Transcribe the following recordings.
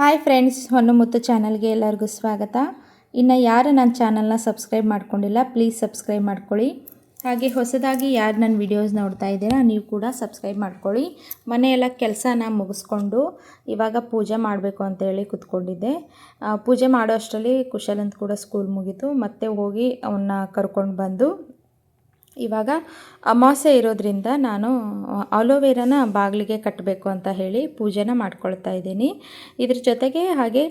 Hi friends ಹೊನ್ನು ಮುತ್ತು ಚಾನಲ್ಗೆ ಎಲ್ಲರಿಗೂ ಸ್ವಾಗತ. ಇನ್ನು ಯಾರು ನನ್ನ ಚಾನಲ್ನ ಸಬ್ಸ್ಕ್ರೈಬ್ ಮಾಡ್ಕೊಂಡಿಲ್ಲ, ಪ್ಲೀಸ್ ಸಬ್ಸ್ಕ್ರೈಬ್ ಮಾಡ್ಕೊಳ್ಳಿ. ಹಾಗೆ ಹೊಸದಾಗಿ ಯಾರು ನನ್ನ ವಿಡಿಯೋಸ್ ನೋಡ್ತಾ ಇದ್ದೀರಾ, ನೀವು ಕೂಡ ಸಬ್ಸ್ಕ್ರೈಬ್ ಮಾಡ್ಕೊಳ್ಳಿ. ಮನೆಯೆಲ್ಲ ಕೆಲಸನ ಮುಗಿಸ್ಕೊಂಡು ಇವಾಗ ಪೂಜೆ ಮಾಡಬೇಕು ಅಂತೇಳಿ ಕೂತ್ಕೊಂಡಿದ್ದೆ. ಪೂಜೆ ಮಾಡೋ ಅಷ್ಟರಲ್ಲಿ ಕುಶಲಂತ ಕೂಡ ಸ್ಕೂಲ್ ಮುಗೀತು. ಮತ್ತೆ ಹೋಗಿ ಅವನ್ನ ಕರ್ಕೊಂಡು ಬಂದು ಇವಾಗ ಅಮಾವಾಸ್ಯೆ ಇರೋದ್ರಿಂದ ನಾನು ಆಲೋವೆರಾನ ಬಾಗಿಲಿಗೆ ಕಟ್ಟಬೇಕು ಅಂತ ಹೇಳಿ ಪೂಜೆನ ಮಾಡ್ಕೊಳ್ತಾ ಇದ್ದೀನಿ. ಇದ್ರ ಜೊತೆಗೆ ಹಾಗೆ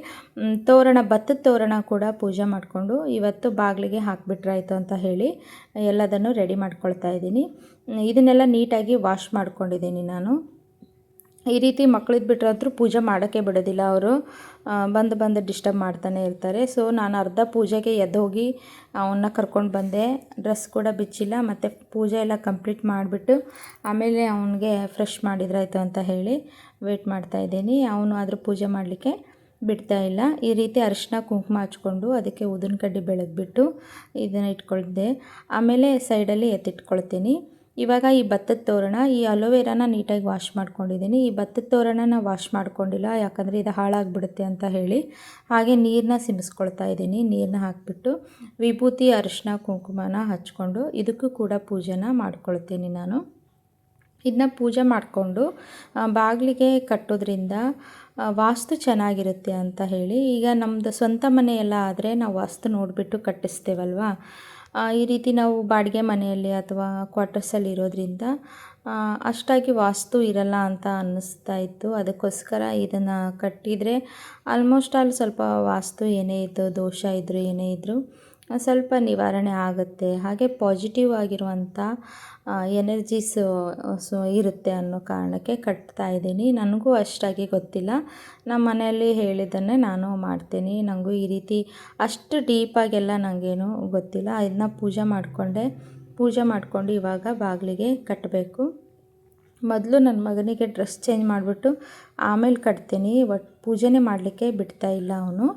ತೋರಣ, ಭತ್ತದ ತೋರಣ ಕೂಡ ಪೂಜೆ ಮಾಡಿಕೊಂಡು ಇವತ್ತು ಬಾಗಿಲಿಗೆ ಹಾಕಿಬಿಟ್ರಾಯ್ತು ಅಂತ ಹೇಳಿ ಎಲ್ಲದನ್ನು ರೆಡಿ ಮಾಡ್ಕೊಳ್ತಾ ಇದ್ದೀನಿ. ಇದನ್ನೆಲ್ಲ ನೀಟಾಗಿ ವಾಶ್ ಮಾಡ್ಕೊಂಡಿದ್ದೀನಿ ನಾನು. ಈ ರೀತಿ ಮಕ್ಕಳಿದ್ದು ಬಿಟ್ಟರೆ ಅಂತೂ ಪೂಜೆ ಮಾಡೋಕ್ಕೆ ಬಿಡೋದಿಲ್ಲ ಅವರು. ಬಂದು ಬಂದು ಡಿಸ್ಟರ್ಬ್ ಮಾಡ್ತಾನೆ ಇರ್ತಾರೆ. ಸೊ ನಾನು ಅರ್ಧ ಪೂಜೆಗೆ ಎದ್ದು ಹೋಗಿ ಅವನ್ನ ಕರ್ಕೊಂಡು ಬಂದೆ. ಡ್ರೆಸ್ ಕೂಡ ಬಿಚ್ಚಿಲ್ಲ, ಮತ್ತು ಪೂಜೆ ಎಲ್ಲ ಕಂಪ್ಲೀಟ್ ಮಾಡಿಬಿಟ್ಟು ಆಮೇಲೆ ಅವನಿಗೆ ಫ್ರೆಶ್ ಮಾಡಿದ್ರಾಯ್ತು ಅಂತ ಹೇಳಿ ವೇಟ್ ಮಾಡ್ತಾ ಇದ್ದೀನಿ. ಅವನು ಆದರೂ ಪೂಜೆ ಮಾಡಲಿಕ್ಕೆ ಬಿಡ್ತಾ ಇಲ್ಲ. ಈ ರೀತಿ ಅರಿಶಿನ ಕುಂಕುಮ ಹಚ್ಕೊಂಡು ಅದಕ್ಕೆ ಉದಿನ ಕಡ್ಡಿ ಬೆಳೆದ್ಬಿಟ್ಟು ಇದನ್ನು ಇಟ್ಕೊಳ್ದೆ. ಆಮೇಲೆ ಸೈಡಲ್ಲಿ ಎತ್ತಿಟ್ಕೊಳ್ತೀನಿ. ಇವಾಗ ಈ ಭತ್ತದ ತೋರಣ ಈ ಅಲೋವೆರಾನ ನೀಟಾಗಿ ವಾಶ್ ಮಾಡ್ಕೊಂಡಿದ್ದೀನಿ. ಈ ಭತ್ತದ ತೋರಣನ ವಾಶ್ ಮಾಡ್ಕೊಂಡಿಲ್ಲ, ಯಾಕಂದರೆ ಇದು ಹಾಳಾಗಿಬಿಡುತ್ತೆ ಅಂತ ಹೇಳಿ. ಹಾಗೆ ನೀರನ್ನ ಸಿಮಿಸ್ಕೊಳ್ತಾ ಇದ್ದೀನಿ ನೀರನ್ನ ಹಾಕಿಬಿಟ್ಟು ವಿಭೂತಿ ಅರಿಶಿನ ಕುಂಕುಮನ ಹಚ್ಕೊಂಡು ಇದಕ್ಕೂ ಕೂಡ ಪೂಜೆನ ಮಾಡ್ಕೊಳ್ತೀನಿ ನಾನು. ಇದನ್ನ ಪೂಜೆ ಮಾಡಿಕೊಂಡು ಬಾಗಿಲಿಗೆ ಕಟ್ಟೋದ್ರಿಂದ ವಾಸ್ತು ಚೆನ್ನಾಗಿರುತ್ತೆ ಅಂತ ಹೇಳಿ. ಈಗ ನಮ್ಮದು ಸ್ವಂತ ಮನೆಯೆಲ್ಲ ಆದರೆ ನಾವು ವಾಸ್ತು ನೋಡಿಬಿಟ್ಟು ಕಟ್ಟಿಸ್ತೇವಲ್ವಾ? ಈ ರೀತಿ ನಾವು ಬಾಡಿಗೆ ಮನೆಯಲ್ಲಿ ಅಥವಾ ಕ್ವಾರ್ಟರ್ಸಲ್ಲಿ ಇರೋದ್ರಿಂದ ಅಷ್ಟಾಗಿ ವಾಸ್ತು ಇರಲ್ಲ ಅಂತ ಅನ್ನಿಸ್ತಾ ಇತ್ತು. ಅದಕ್ಕೋಸ್ಕರ ಇದನ್ನು ಕಟ್ಟಿದರೆ ಆಲ್ಮೋಸ್ಟ್ ಆಲ್ ಸ್ವಲ್ಪ ವಾಸ್ತು ಏನೇ ಇತ್ತು ದೋಷ ಇದ್ದರೂ ಏನೇ ಇದ್ದರೂ ಸ್ವಲ್ಪ ನಿವಾರಣೆ ಆಗುತ್ತೆ. ಹಾಗೆ ಪಾಸಿಟಿವ್ ಆಗಿರುವಂಥ ಎನರ್ಜೀಸ್ ಸೊ ಇರುತ್ತೆ ಅನ್ನೋ ಕಾರಣಕ್ಕೆ ಕಟ್ತಾ ಇದ್ದೀನಿ. ನನಗೂ ಅಷ್ಟಾಗಿ ಗೊತ್ತಿಲ್ಲ. ನಮ್ಮ ಮನೆಯಲ್ಲಿ ಹೇಳಿದ್ದನ್ನೇ ನಾನು ಮಾಡ್ತೀನಿ. ನನಗೂ ಈ ರೀತಿ ಅಷ್ಟು ಡೀಪಾಗೆಲ್ಲ ನನಗೇನು ಗೊತ್ತಿಲ್ಲ. ಇದನ್ನ ಪೂಜೆ ಮಾಡಿಕೊಂಡೆ. ಪೂಜೆ ಮಾಡಿಕೊಂಡು ಇವಾಗ ಬಾಗಿಲಿಗೆ ಕಟ್ಟಬೇಕು. ಮೊದಲು ನನ್ನ ಮಗನಿಗೆ ಡ್ರೆಸ್ ಚೇಂಜ್ ಮಾಡಿಬಿಟ್ಟು ಆಮೇಲೆ ಕಟ್ತೀನಿ. ಒಟ್ಟು ಪೂಜೆನೇ ಮಾಡಲಿಕ್ಕೆ ಬಿಡ್ತಾ ಇಲ್ಲ ಅವನು.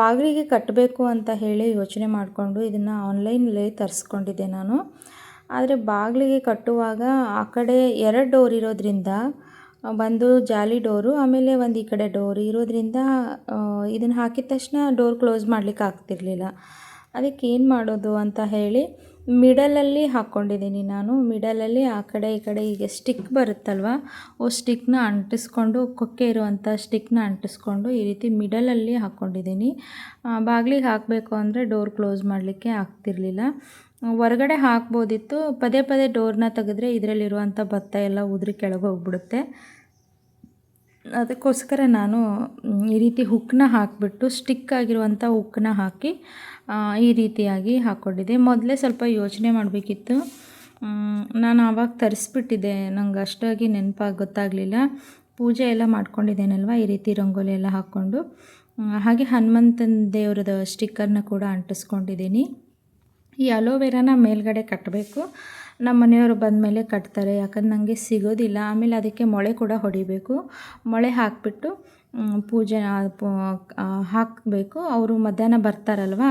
ಬಾಗಿಲಿಗೆ ಕಟ್ಟಬೇಕು ಅಂತ ಹೇಳಿ ಯೋಚನೆ ಮಾಡಿಕೊಂಡು ಇದನ್ನು ಆನ್ಲೈನಲ್ಲಿ ತರಿಸ್ಕೊಂಡಿದ್ದೆ ನಾನು. ಆದರೆ ಬಾಗಿಲಿಗೆ ಕಟ್ಟುವಾಗ ಆ ಕಡೆ ಎರಡು ಡೋರ್ ಇರೋದ್ರಿಂದ ಒಂದು ಜಾಲಿ ಡೋರು ಆಮೇಲೆ ಒಂದು ಈ ಕಡೆ ಡೋರ್ ಇರೋದ್ರಿಂದ ಇದನ್ನು ಹಾಕಿದ ತಕ್ಷಣ ಡೋರ್ ಕ್ಲೋಸ್ ಮಾಡ್ಲಿಕ್ಕೆ ಆಗ್ತಿರ್ಲಿಲ್ಲ. ಅದಕ್ಕೆ ಏನು ಮಾಡೋದು ಅಂತ ಹೇಳಿ ಮಿಡಲಲ್ಲಿ ಹಾಕ್ಕೊಂಡಿದ್ದೀನಿ ನಾನು. ಮಿಡಲಲ್ಲಿ ಆ ಕಡೆ ಈ ಕಡೆ ಈಗ ಸ್ಟಿಕ್ ಬರುತ್ತಲ್ವ ಓ ಸ್ಟಿಕ್ನ ಅಂಟಿಸ್ಕೊಂಡು, ಕೊಕ್ಕೆ ಇರುವಂಥ ಸ್ಟಿಕ್ನ ಅಂಟಿಸ್ಕೊಂಡು ಈ ರೀತಿ ಮಿಡಲಲ್ಲಿ ಹಾಕ್ಕೊಂಡಿದ್ದೀನಿ ಬಾಗಿಲಿಗೆ ಹಾಕಬೇಕು ಅಂದರೆ ಡೋರ್ ಕ್ಲೋಸ್ ಮಾಡಲಿಕ್ಕೆ ಆಗ್ತಿರ್ಲಿಲ್ಲ. ಹೊರಗಡೆ ಹಾಕ್ಬೋದಿತ್ತು. ಪದೇ ಪದೇ ಡೋರ್ನ ತೆಗೆದ್ರೆ ಇದರಲ್ಲಿರುವಂಥ ಭತ್ತ ಎಲ್ಲ ಉದುರಿ ಕೆಳಗೆ ಹೋಗ್ಬಿಡುತ್ತೆ. ಅದಕ್ಕೋಸ್ಕರ ನಾನು ಈ ರೀತಿ ಹುಕ್ಕನ್ನ ಹಾಕಿಬಿಟ್ಟು ಸ್ಟಿಕ್ ಆಗಿರುವಂಥ ಹುಕ್ಕನ್ನ ಹಾಕಿ ಈ ರೀತಿಯಾಗಿ ಹಾಕ್ಕೊಂಡಿದ್ದೆ. ಮೊದಲೇ ಸ್ವಲ್ಪ ಯೋಚನೆ ಮಾಡಬೇಕಿತ್ತು. ನಾನು ಆವಾಗ ತರಿಸ್ಬಿಟ್ಟಿದ್ದೆ. ನಂಗೆ ಅಷ್ಟಾಗಿ ನೆನಪಾಗಿ ಗೊತ್ತಾಗಲಿಲ್ಲ. ಪೂಜೆ ಎಲ್ಲ ಮಾಡ್ಕೊಂಡಿದ್ದೇನಲ್ವ? ಈ ರೀತಿ ರಂಗೋಲಿ ಎಲ್ಲ ಹಾಕ್ಕೊಂಡು. ಹಾಗೆ ಹನುಮಂತನ ದೇವ್ರದ ಸ್ಟಿಕ್ಕರ್ನ ಕೂಡ ಅಂಟಿಸ್ಕೊಂಡಿದ್ದೀನಿ. ಈ ಅಲೋವೆರಾನ ಮೇಲ್ಗಡೆ ಕಟ್ಟಬೇಕು ನಮ್ಮ ಮನೆಯವರು ಬಂದಮೇಲೆ ಕಟ್ತಾರೆ, ಯಾಕಂದ್ರೆ ನನಗೆ ಸಿಗೋದಿಲ್ಲ. ಆಮೇಲೆ ಅದಕ್ಕೆ ಮೊಳೆ ಕೂಡ ಹೊಡಿಬೇಕು. ಮೊಳೆ ಹಾಕಿಬಿಟ್ಟು ಪೂಜೆ ಹಾಕಬೇಕು. ಅವರು ಮಧ್ಯಾಹ್ನ ಬರ್ತಾರಲ್ವಾ?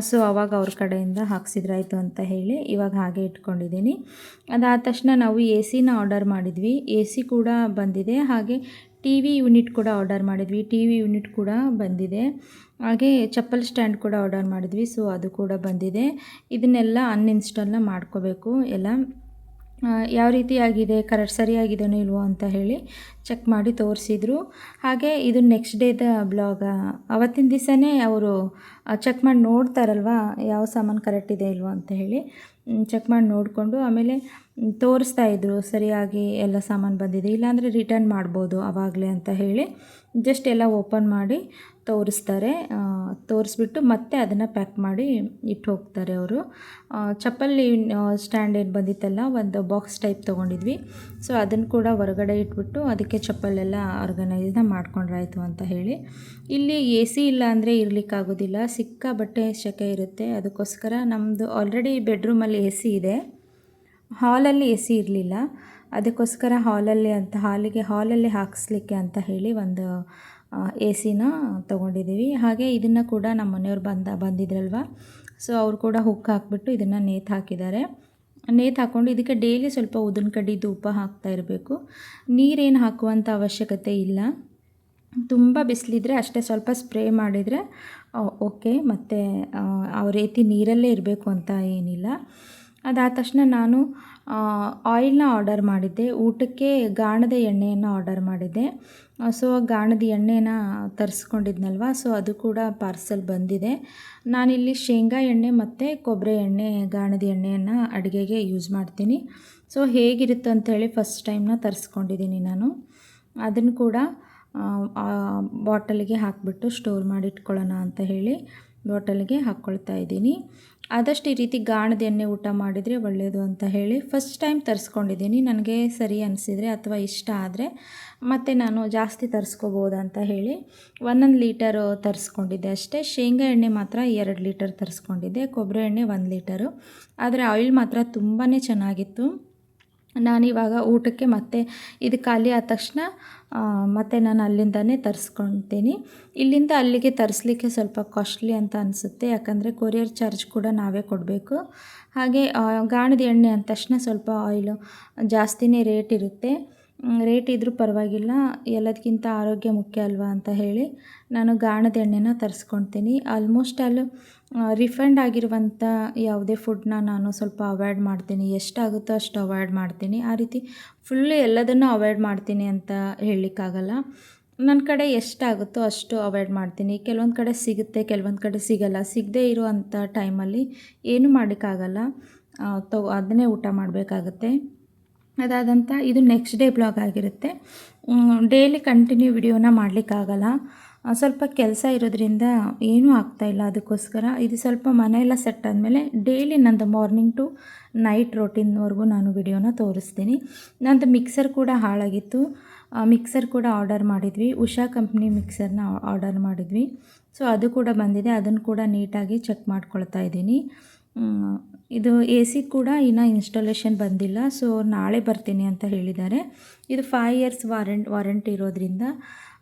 ಸೊ, ಅವಾಗ ಅವ್ರ ಕಡೆಯಿಂದ ಹಾಕ್ಸಿದ್ರಾಯಿತು ಅಂತ ಹೇಳಿ ಇವಾಗ ಹಾಗೆ ಇಟ್ಕೊಂಡಿದ್ದೀನಿ. ಅದಾದ ತಕ್ಷಣ ನಾವು ಎ ಸಿನ ಆರ್ಡರ್ ಮಾಡಿದ್ವಿ. ಎ ಸಿ ಕೂಡ ಬಂದಿದೆ. ಹಾಗೆ ಟಿ ವಿ ಯೂನಿಟ್ ಕೂಡ ಆರ್ಡರ್ ಮಾಡಿದ್ವಿ. ಟಿ ವಿ ಯೂನಿಟ್ ಕೂಡ ಬಂದಿದೆ. ಹಾಗೆ ಚಪ್ಪಲ್ ಸ್ಟ್ಯಾಂಡ್ ಕೂಡ ಆರ್ಡರ್ ಮಾಡಿದ್ವಿ. ಸೊ, ಅದು ಕೂಡ ಬಂದಿದೆ. ಇದನ್ನೆಲ್ಲ ಅನ್ಇನ್ಸ್ಟಾಲ್ನ ಮಾಡ್ಕೋಬೇಕು. ಎಲ್ಲ ಯಾವ ರೀತಿ ಆಗಿದೆ ಕರೆಕ್ಟ್ ಸರಿಯಾಗಿದೆಯೋ ಇಲ್ವೋ ಅಂತ ಹೇಳಿ ಚೆಕ್ ಮಾಡಿ ತೋರಿಸಿದ್ರು. ಹಾಗೆ ಇದು ನೆಕ್ಸ್ಟ್ ಡೇದ ಬ್ಲಾಗ. ಅವತ್ತಿನ ದಿವಸನೇ ಅವರು ಚೆಕ್ ಮಾಡಿ ನೋಡ್ತಾರಲ್ವ, ಯಾವ ಸಾಮಾನು ಕರೆಕ್ಟ್ ಇದೆ ಇಲ್ವೋ ಅಂತ ಹೇಳಿ. ಚೆಕ್ ಮಾಡಿ ನೋಡಿಕೊಂಡು ಆಮೇಲೆ ತೋರಿಸ್ತಾ ಇದ್ದರು ಸರಿಯಾಗಿ ಎಲ್ಲ ಸಾಮಾನು ಬಂದಿದೆ. ಇಲ್ಲಾಂದರೆ ರಿಟರ್ನ್ ಮಾಡ್ಬೋದು ಆವಾಗಲೇ ಅಂತ ಹೇಳಿ ಜಸ್ಟ್ ಎಲ್ಲ ಓಪನ್ ಮಾಡಿ ತೋರಿಸ್ತಾರೆ. ತೋರಿಸ್ಬಿಟ್ಟು ಮತ್ತೆ ಅದನ್ನು ಪ್ಯಾಕ್ ಮಾಡಿ ಇಟ್ಟು ಹೋಗ್ತಾರೆ ಅವರು. ಚಪ್ಪಲಿ ಸ್ಟ್ಯಾಂಡ್ ಏನು ಬಂದಿತ್ತಲ್ಲ, ಒಂದು ಬಾಕ್ಸ್ ಟೈಪ್ ತೊಗೊಂಡಿದ್ವಿ. ಸೊ ಅದನ್ನು ಕೂಡ ಹೊರಗಡೆ ಇಟ್ಬಿಟ್ಟು ಅದಕ್ಕೆ ಚಪ್ಪಲೆಲ್ಲ ಆರ್ಗನೈಸ್ನ ಮಾಡ್ಕೊಂಡ್ರಾಯ್ತು ಅಂತ ಹೇಳಿ. ಇಲ್ಲಿ ಎ ಸಿ ಇಲ್ಲ ಅಂದರೆ ಇರಲಿಕ್ಕಾಗೋದಿಲ್ಲ. ಸಿಕ್ಕಾಬಟ್ಟೆ ಶೆಕೆ ಇರುತ್ತೆ. ಅದಕ್ಕೋಸ್ಕರ ನಮ್ಮದು ಆಲ್ರೆಡಿ ಬೆಡ್ರೂಮಲ್ಲಿ ಎ ಸಿ ಇದೆ. ಹಾಲಲ್ಲಿ ಎ ಸಿ ಇರಲಿಲ್ಲ. ಅದಕ್ಕೋಸ್ಕರ ಹಾಲಲ್ಲಿ ಅಂತ, ಹಾಲಿಗೆ, ಹಾಲಲ್ಲಿ ಹಾಕಿಸ್ಲಿಕ್ಕೆ ಅಂತ ಹೇಳಿ ಒಂದು ಎ ಸಿನ ತೊಗೊಂಡಿದ್ದೀವಿ. ಹಾಗೆ ಇದನ್ನು ಕೂಡ ನಮ್ಮ ಮನೆಯವ್ರು ಬಂದ, ಬಂದಿದ್ರಲ್ವ? ಸೊ, ಅವ್ರು ಕೂಡ ಹುಕ್ ಹಾಕಿಬಿಟ್ಟು ಇದನ್ನು ನೇತು ಹಾಕಿದ್ದಾರೆ. ನೇತು ಹಾಕ್ಕೊಂಡು ಇದಕ್ಕೆ ಡೈಲಿ ಸ್ವಲ್ಪ ಉದ್ದಿನ ಕಡ್ಡಿ ಧೂಪ ಹಾಕ್ತಾ ಇರಬೇಕು. ನೀರೇನು ಹಾಕುವಂಥ ಅವಶ್ಯಕತೆ ಇಲ್ಲ. ತುಂಬ ಬಿಸಿಲಿದ್ರೆ ಅಷ್ಟೇ ಸ್ವಲ್ಪ ಸ್ಪ್ರೇ ಮಾಡಿದರೆ ಓಕೆ. ಮತ್ತು ಆ ರೀತಿ ನೀರಲ್ಲೇ ಇರಬೇಕು ಅಂತ ಏನಿಲ್ಲ. ಅದಾದ ತಕ್ಷಣ ನಾನು ಆಯಿಲ್ನ ಆರ್ಡರ್ ಮಾಡಿದ್ದೆ. ಊಟಕ್ಕೆ ಗಾಣದ ಎಣ್ಣೆಯನ್ನು ಆರ್ಡರ್ ಮಾಡಿದ್ದೆ. ಸೊ, ಗಾಣದ ಎಣ್ಣೆನ ತರಿಸ್ಕೊಂಡಿದ್ನಲ್ವ? ಸೊ, ಅದು ಕೂಡ ಪಾರ್ಸೆಲ್ ಬಂದಿದೆ. ನಾನಿಲ್ಲಿ ಶೇಂಗಾ ಎಣ್ಣೆ ಮತ್ತು ಕೊಬ್ಬರಿ ಎಣ್ಣೆ, ಗಾಣದ ಎಣ್ಣೆಯನ್ನು ಅಡುಗೆಗೆ ಯೂಸ್ ಮಾಡ್ತೀನಿ. ಸೊ, ಹೇಗಿರುತ್ತೆ ಅಂಥೇಳಿ ಫಸ್ಟ್ ಟೈಮ್ನ ತರಿಸ್ಕೊಂಡಿದ್ದೀನಿ ನಾನು. ಅದನ್ನು ಕೂಡ ಬಾಟಲಿಗೆ ಹಾಕಿಬಿಟ್ಟು ಸ್ಟೋರ್ ಮಾಡಿ ಇಟ್ಕೊಳ್ಳೋಣ ಅಂತ ಹೇಳಿ ಬಾಟಲಿಗೆ ಹಾಕ್ಕೊಳ್ತಾ ಇದ್ದೀನಿ. ಆದಷ್ಟು ಈ ರೀತಿ ಗಾಣದ ಎಣ್ಣೆ ಊಟ ಮಾಡಿದರೆ ಒಳ್ಳೆಯದು ಅಂತ ಹೇಳಿ ಫಸ್ಟ್ ಟೈಮ್ ತರಿಸ್ಕೊಂಡಿದ್ದೀನಿ. ನನಗೆ ಸರಿ ಅನಿಸಿದರೆ ಅಥವಾ ಇಷ್ಟ ಆದರೆ ಮತ್ತು ನಾನು ಜಾಸ್ತಿ ತರಿಸ್ಕೋಬೋದು ಅಂತ ಹೇಳಿ ಒಂದೊಂದು ಲೀಟರು ತರಿಸ್ಕೊಂಡಿದ್ದೆ ಅಷ್ಟೇ. ಶೇಂಗಾ ಎಣ್ಣೆ ಮಾತ್ರ ಎರಡು ಲೀಟರ್ ತರಿಸ್ಕೊಂಡಿದ್ದೆ. ಕೊಬ್ಬರಿ ಎಣ್ಣೆ ಒಂದು ಲೀಟರು ಆದರೆ ಆಯಿಲ್ ಮಾತ್ರ ತುಂಬಾ ಚೆನ್ನಾಗಿತ್ತು. ನಾನಿವಾಗ ಊಟಕ್ಕೆ ಮತ್ತೆ ಇದು ಖಾಲಿ ಆದ ತಕ್ಷಣ ಮತ್ತೆ ನಾನು ಅಲ್ಲಿಂದನೇ ತರಿಸ್ಕೊತೀನಿ. ಇಲ್ಲಿಂದ ಅಲ್ಲಿಗೆ ತರಿಸ್ಲಿಕ್ಕೆ ಸ್ವಲ್ಪ ಕಾಸ್ಟ್ಲಿ ಅಂತ ಅನಿಸುತ್ತೆ, ಯಾಕಂದರೆ ಕೊರಿಯರ್ ಚಾರ್ಜ್ ಕೂಡ ನಾವೇ ಕೊಡಬೇಕು. ಹಾಗೆ ಗಾಣದ ಎಣ್ಣೆ ಅಂದ ತಕ್ಷಣ ಸ್ವಲ್ಪ ಆಯಿಲು ಜಾಸ್ತಿನೇ ರೇಟ್ ಇರುತ್ತೆ. ರೇಟ್ ಇದ್ದರೂ ಪರವಾಗಿಲ್ಲ ಎಲ್ಲದಕ್ಕಿಂತ ಆರೋಗ್ಯ ಮುಖ್ಯ ಅಲ್ವಾ ಅಂತ ಹೇಳಿ ನಾನು ಗಾಣದ ಎಣ್ಣೆನ ತರಿಸ್ಕೊತೀನಿ. ಆಲ್ಮೋಸ್ಟ್ ಅಲ್ಲಿ ರಿಫಂಡ್ ಆಗಿರುವಂಥ ಯಾವುದೇ ಫುಡ್ನ ನಾನು ಸ್ವಲ್ಪ ಅವಾಯ್ಡ್ ಮಾಡ್ತೀನಿ. ಎಷ್ಟಾಗುತ್ತೋ ಅಷ್ಟು ಅವಾಯ್ಡ್ ಮಾಡ್ತೀನಿ. ಆ ರೀತಿ ಫುಲ್ಲು ಎಲ್ಲದನ್ನು ಅವಾಯ್ಡ್ ಮಾಡ್ತೀನಿ ಅಂತ ಹೇಳಲಿಕ್ಕಾಗಲ್ಲ. ನನ್ನ ಕಡೆ ಎಷ್ಟಾಗುತ್ತೋ ಅಷ್ಟು ಅವಾಯ್ಡ್ ಮಾಡ್ತೀನಿ. ಕೆಲವೊಂದು ಕಡೆ ಸಿಗುತ್ತೆ, ಕೆಲವೊಂದು ಕಡೆ ಸಿಗಲ್ಲ. ಸಿಗದೇ ಇರುವಂಥ ಟೈಮಲ್ಲಿ ಏನು ಮಾಡೋಕ್ಕಾಗಲ್ಲ ತಗೋ ಅದನ್ನೇ ಊಟ ಮಾಡಬೇಕಾಗತ್ತೆ. ಅದಾದಂಥ ಇದು ನೆಕ್ಸ್ಟ್ ಡೇ ಬ್ಲಾಗ್ ಆಗಿರುತ್ತೆ. ಡೈಲಿ ಕಂಟಿನ್ಯೂ ವಿಡಿಯೋನ ಮಾಡಲಿಕ್ಕಾಗಲ್ಲ. ಸ್ವಲ್ಪ ಕೆಲಸ ಇರೋದ್ರಿಂದ ಏನೂ ಆಗ್ತಾಯಿಲ್ಲ ಅದಕ್ಕೋಸ್ಕರ. ಇದು ಸ್ವಲ್ಪ ಮನೆಯೆಲ್ಲ ಸೆಟ್ ಆದಮೇಲೆ ಡೈಲಿ ನಂದು ಮಾರ್ನಿಂಗ್ ಟು ನೈಟ್ ರೊಟೀನ್ವರೆಗೂ ನಾನು ವಿಡಿಯೋನ ತೋರಿಸ್ತೀನಿ. ನಂದು ಮಿಕ್ಸರ್ ಕೂಡ ಹಾಳಾಗಿತ್ತು. ಮಿಕ್ಸರ್ ಕೂಡ ಆರ್ಡರ್ ಮಾಡಿದ್ವಿ. ಉಷಾ ಕಂಪ್ನಿ ಮಿಕ್ಸರ್ನ ಆರ್ಡರ್ ಮಾಡಿದ್ವಿ. ಸೊ ಅದು ಕೂಡ ಬಂದಿದೆ. ಅದನ್ನು ಕೂಡ ನೀಟಾಗಿ ಚೆಕ್ ಮಾಡ್ಕೊಳ್ತಾ ಇದ್ದೀನಿ. ಇದು ಎ ಸಿ ಕೂಡ ಇನ್ನೂ ಇನ್ಸ್ಟಾಲೇಷನ್ ಬಂದಿಲ್ಲ. ಸೊ ನಾಳೆ ಬರ್ತೀನಿ ಅಂತ ಹೇಳಿದ್ದಾರೆ. ಇದು ಫೈವ್ ಇಯರ್ಸ್ ವಾರಂಟ್ ವಾರಂಟಿ ಇರೋದ್ರಿಂದ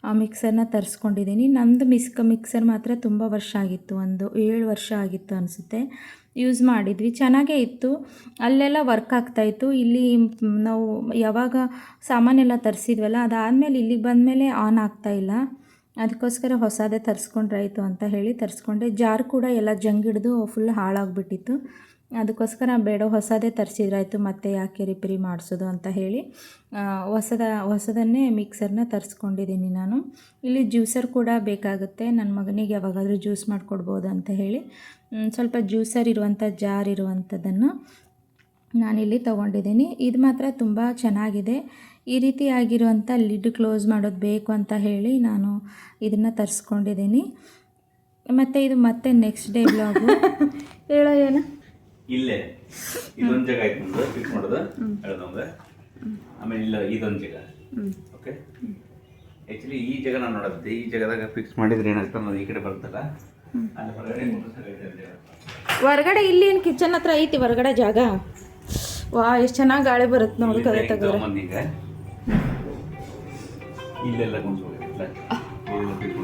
ಆ ಮಿಕ್ಸರ್ನ ತರಿಸ್ಕೊಂಡಿದ್ದೀನಿ. ನಂದು ಮಿಸ್ಕ್ ಮಿಕ್ಸರ್ ಮಾತ್ರ ತುಂಬ ವರ್ಷ ಆಗಿತ್ತು, ಒಂದು ಏಳು ವರ್ಷ ಆಗಿತ್ತು ಅನಿಸುತ್ತೆ. ಯೂಸ್ ಮಾಡಿದ್ವಿ. ಚೆನ್ನಾಗೇ ಇತ್ತು. ಅಲ್ಲೆಲ್ಲ ವರ್ಕ್ ಆಗ್ತಾಯಿತ್ತು ಇಲ್ಲಿ ನಾವು ಯಾವಾಗ ಸಾಮಾನೆಲ್ಲ ತರಿಸಿದ್ವಲ್ಲ, ಅದಾದಮೇಲೆ ಇಲ್ಲಿಗೆ ಬಂದಮೇಲೆ ಆನ್ ಆಗ್ತಾಯಿಲ್ಲ ಅದಕ್ಕೋಸ್ಕರ ಹೊಸದೇ ತರಿಸ್ಕೊಂಡ್ರಾಯಿತು ಅಂತ ಹೇಳಿ ತರಿಸ್ಕೊಂಡೆ. ಜಾರ್ ಕೂಡ ಎಲ್ಲ ಜಂಗಿಡ್ದು ಫುಲ್ ಹಾಳಾಗ್ಬಿಟ್ಟಿತ್ತು. ಅದಕ್ಕೋಸ್ಕರ ಬೇಡ ಹೊಸದೇ ತರಿಸಿದ್ರಾಯ್ತು, ಮತ್ತೆ ಯಾಕೆ ರಿಪೇರಿ ಮಾಡಿಸೋದು ಅಂತ ಹೇಳಿ ಹೊಸದ, ಹೊಸದನ್ನೇ ಮಿಕ್ಸರ್ನ ತರಿಸ್ಕೊಂಡಿದ್ದೀನಿ ನಾನು. ಇಲ್ಲಿ ಜ್ಯೂಸರ್ ಕೂಡ ಬೇಕಾಗುತ್ತೆ. ನನ್ನ ಮಗನಿಗೆ ಯಾವಾಗಾದರೂ ಜ್ಯೂಸ್ ಮಾಡಿಕೊಡ್ಬೋದು ಅಂತ ಹೇಳಿ ಸ್ವಲ್ಪ ಜ್ಯೂಸರ್ ಇರುವಂಥ ಜಾರ್ ಇರುವಂಥದ್ದನ್ನು ನಾನಿಲ್ಲಿ ತೊಗೊಂಡಿದ್ದೀನಿ. ಇದು ಮಾತ್ರ ತುಂಬ ಚೆನ್ನಾಗಿದೆ. ಈ ರೀತಿ ಆಗಿರುವಂಥ ಲಿಡ್ ಕ್ಲೋಸ್ ಮಾಡೋದು ಬೇಕು ಅಂತ ಹೇಳಿ ನಾನು ಇದನ್ನು ತರಿಸ್ಕೊಂಡಿದ್ದೀನಿ. ಮತ್ತು ಇದು ಮತ್ತೆ ನೆಕ್ಸ್ಟ್ ಡೇ ಬ್ಲಾಗು. ಹೇಳೋ ಏನು? ಇಲ್ಲೇ. ಇದೊಂದು ಜಾಗ ಆಯ್ತು ನಮ್ದು ಫಿಕ್ಸ್ ಮಾಡೋದು. ನಮ್ದು ಆಮೇಲೆ ಇಲ್ಲ ಇದೊಂದು ಜಾಗ. ಓಕೆ ಆ್ಯಕ್ಚುಲಿ ಈ ಜಾಗ ನಾನು ನೋಡತ್ತೆ ಈ ಜಾಗದಾಗ ಫಿಕ್ಸ್ ಮಾಡಿದ್ರೆ ಏನಾಗ್ತದೆ ಅನ್ನೋದು ಈ ಕಡೆ ಬರ್ತಲ್ಲ ಅಲ್ಲಿ ಹೊರಗಡೆ. ಹೊರಗಡೆ ಇಲ್ಲಿ ಏನು ಕಿಚನ್ ಹತ್ರ ಐತಿ ಹೊರಗಡೆ ಜಾಗ? ವಾ ಎಷ್ಟು ಚೆನ್ನಾಗಿ ಗಾಳಿ ಬರುತ್ತೆ ನೋಡಿ ಕದ ತೆಗೆದ್ರೆ ಈಗ. ಇಲ್ಲೆಲ್ಲ ಮಾಡ್ಬೇಕು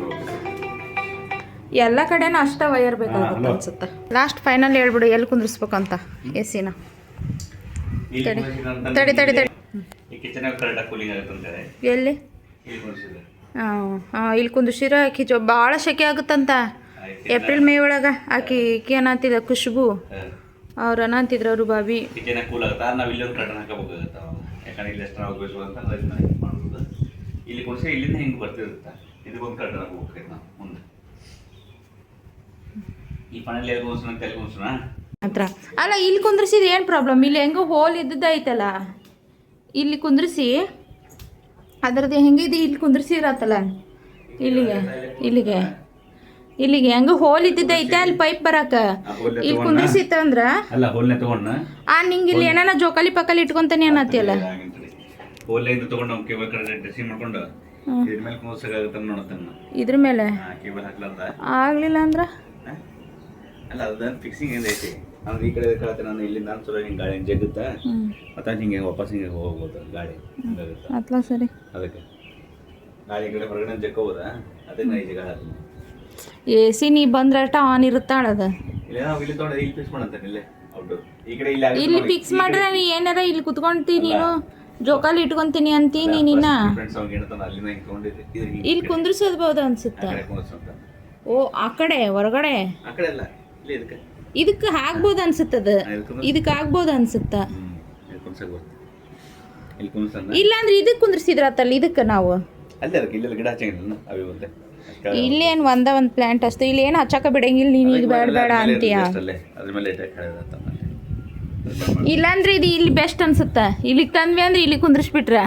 ಎಲ್ಲ ಕಡೆನೂ ಅಷ್ಟೇ ವೈರ್ ಬೇಕಾಗುತ್ತೆ ಅನ್ಸುತ್ತೆ. ಲಾಸ್ಟ್ ಫೈನಲ್ ಹೇಳ್ಬಿಡು ಎಲ್ಲಿ ಕುಂದ್ರಿಸ್ಬೇಕಂತ? ಎ ಸಿನ ತಡಿ. ತಡಿ, ತಡಿ, ಎಲ್ಲಿ? ಹಾಂ ಹಾಂ ಇಲ್ಲಿ ಕುಂದಿಸಿರ ಆಕಿ ಜೊ ಭಾಳ ಸೆಕೆ ಆಗುತ್ತಂತ. ಏಪ್ರಿಲ್ ಮೇ ಒಳಗೆ ಆಕಿ ಈಕೆ ಏನಂತಿದ್ದ ಖುಷ್ಬು. ಅವ್ರು ಅನ್ನಂತಿದ್ರು ಅವರು ಬಾಬಿ ಇಲ್ಲಿ ಕುಡಿಸಿ ಇಲ್ಲಿಂದ ಹಿಂಗೆ ಬರ್ತಿರುತ್ತೆ. ಇದಕ್ಕೊಂದು ಕರ್ಟನ್ ಹಾಕೋಬೇಕು ನಾವು ಮುಂದೆ. ಈ ಪಣಲ್ಲಿ ಎಲ್ಲಿ ಕುಂದ್ಸೋಣ ತಲೆ ಕುಂದ್ಸೋಣ ಹತ್ರ. ಅಲ್ಲ ಇಲ್ಲಿ ಕುಂದ್ರಿಸಿದ ಏನು ಪ್ರಾಬ್ಲಮ್ ಇಲ್ಲಿ ಹೆಂಗೋ ಹೋಲ್ ಇದ್ದದ್ದೈತಲ್ಲ ಇಲ್ಲಿ ಕುಂದ್ರಿಸಿ. ಅದರದ್ದು ಹೆಂಗಿದೆ ಇಲ್ಲಿ ಕುಂದ್ರಿಸಿರತ್ತಲ್ಲ ಇಲ್ಲಿಗೆ ಇಲ್ಲಿಗೆ. ಇಲ್ಲಿಗೆ ಹೆಂಗೋ ಹೋಲ್ ಇದ್ದಿದ್ದೈತೆ ಅಲ್ಲಿ ಪೈಪ್ ಬರಾಕ. ಇಲ್ಲಿ ಕುಂದ್ರಿಸಿತ್ತ ಅಂದ್ರ? ಅಲ್ಲ ಹೋಲ್ನೆ ತಗೊಂಡ ಆ ನಿಂಗೆ ಇಲ್ಲಿ ಏನಾನ ಜೋಕಾಲಿ ಪಕ್ಕಲಿ ಇಟ್ಕೊಂತಾನೆ ಅನ್ನತ್ತಿಯಲ್ಲ. ಹೋಲ್ನೆ ಇದು ತಗೊಂಡು ನಾವು ಕೇಬಲ್ ಕಡೆ ಡ್ರೆಸ್ಸಿಂಗ್ ಮಾಡ್ಕೊಂಡು ಇದ್ರ ಮೇಲೆ ಇದ್ರ ಮೇಲೆ? ಕೇಬಲ್ ಹಾಕ್ಲಂದ ಆಗ್ಲಿಲ್ಲ ಅಂದ್ರ? ಅಲ್ಲ ಅದನ್ನ ಫಿಕ್ಸಿಂಗ್ ಏನು ಐತಿ? ಅಂದ್ರೆ ಈ ಕಡೆ ಕಳತೆ ನಾನು ಇಲ್ಲಿಂದ ನಾನು ಚಲೋ ಹಿಂಗೆ ಗಾಳಿ ಜಗ್ಗುತ್ತೆ? ಮತ್ತೆ ಹಿಂಗೆ ವಾಪಸ್ ಹಿಂಗೆ ಹೋಗ್ಬೋದು ಗಾಳಿ ಹಂಗಾಗುತ್ತೆ ಅತ್ಲ ಸರಿ. ಅದಕ್ಕೆ. ಗಾಳಿ ಈ ಕಡೆ ಹೊರಗಡೆ ಜಕ್ಕೋಬೋದಾ ಅದನ್ನ ಈ ಜಾಗ ಹಾಕಿ ಎ ಸಿ ನೀ ಬಂದ್ರೆ ಆನ್ ಆನ್ ಅದು. ಇಲ್ಲ ನಾವು ಇಲ್ಲಿ ತೊಗೊಂಡು ಇಲ್ಲಿ ಫಿಕ್ಸ್ ಮಾಡಂತಾನೆ ಇಲ್ಲೇ ಔಟ್ಡೋರ್ ಈ ಕಡೆ ಇಲ್ಲಿ ಇಲ್ಲಿ ಫಿಕ್ಸ್ ಮಾಡ್ರೆ ನೀ ಏನಾರ ಇಲ್ಲಿ ಕುತ್ಕೊಂತಿ ನೀನು? ಜೋಕಾಲಿ ಇಟ್ಕೊಂತೀನಿ ಅಂತೀನಿ ನಿನ್ನ ಹಿಂಗೆ ಇಲ್ಲಿ ಕುಂದ್ರಿಸೋದ್ಬೋದು ಆ ಅನ್ಸುತ್ತೆ. ಓ ಆ ಕಡೆ ಹೊರಗಡೆ? ಆ ಕಡೆ ಅಲ್ಲ. ಇದಕ್ಕೆ. ಆಗ್ಬೋದು ಅನ್ಸುತ್ತೆ ಅದು. ಇಲ್ಲಿ ಕುಂದ್ರಿಸು. ಇದಕ್ಕೆ ಆಗ್ಬೋದು ಅನ್ಸುತ್ತ? ಇಲ್ಲ ಅಂದ್ರೆ ಇದಕ್ಕೆ ಕುಂದ್ರಿಸಿದ್ರತ್ತಲ್ಲ ಇದಕ್ಕೆ ನಾವು? ಇಲ್ಲೇನು ಒಂದ ಒಂದು ಪ್ಲಾಂಟ್ ಅಷ್ಟು ಇಲ್ಲಿ ಏನು ಹಚ್ಚಕ ಬಿಡಂಗಿಲ್ಲ ನೀನು ಇದು ಬೇಡ ಬೇಡ ಅಂತೀಯ? ಇಲ್ಲಾಂದ್ರೆ ಇದು ಇಲ್ಲಿ ಬೆಸ್ಟ್ ಅನ್ಸುತ್ತೆ. ಇಲ್ಲಿಗೆ ತಂದ್ವಿ ಅಂದ್ರೆ ಇಲ್ಲಿ ಕುಂದ್ರಿಸ್ಬಿಟ್ರೆ.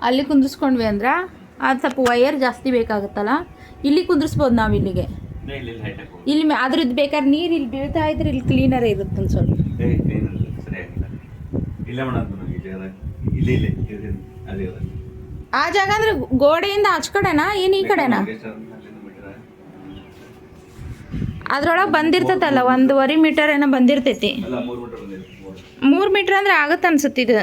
ಅಲ್ಲಿ ಕುಂದ್ರಿಸ್ಕೊಂಡ್ವಿ ಅಂದ್ರೆ ಅದು ಸ್ವಲ್ಪ ವಯರ್ ಜಾಸ್ತಿ ಬೇಕಾಗುತ್ತಲ್ಲ? ಇಲ್ಲಿ ಕುಂದ್ರಿಸ್ಬೋದು ನಾವು ಇಲ್ಲಿಗೆ. ಇಲ್ಲಿ ಅದ್ರದ್ದು ಬೇಕಾದ್ರೆ ನೀರು ಇಲ್ಲಿ ಬೀಳ್ತಾ ಇದ್ರೆ ಇಲ್ಲಿ ಕ್ಲೀನರ್ ಇರುತ್ತೆ ಒಂದು ಸ್ವಲ್ಪ. ಆ ಜಾಗ ಅಂದ್ರೆ ಗೋಡೆಯಿಂದ ಆಚ ಕಡೆನಾ? ಏನು ಈ ಕಡೆನಾ? ಅದ್ರೊಳಗೆ ಬಂದಿರ್ತೈತಲ್ಲ ಒಂದೂವರೆ ಮೀಟರ್ ಏನೋ ಬಂದಿರ್ತೈತಿ. ಅಲ್ಲ ಮೂರು ಮೀಟರ್ ಅಂದ್ರೆ ಆಗತ್ತೆ ಅನ್ಸುತ್ತೆ ಇದು.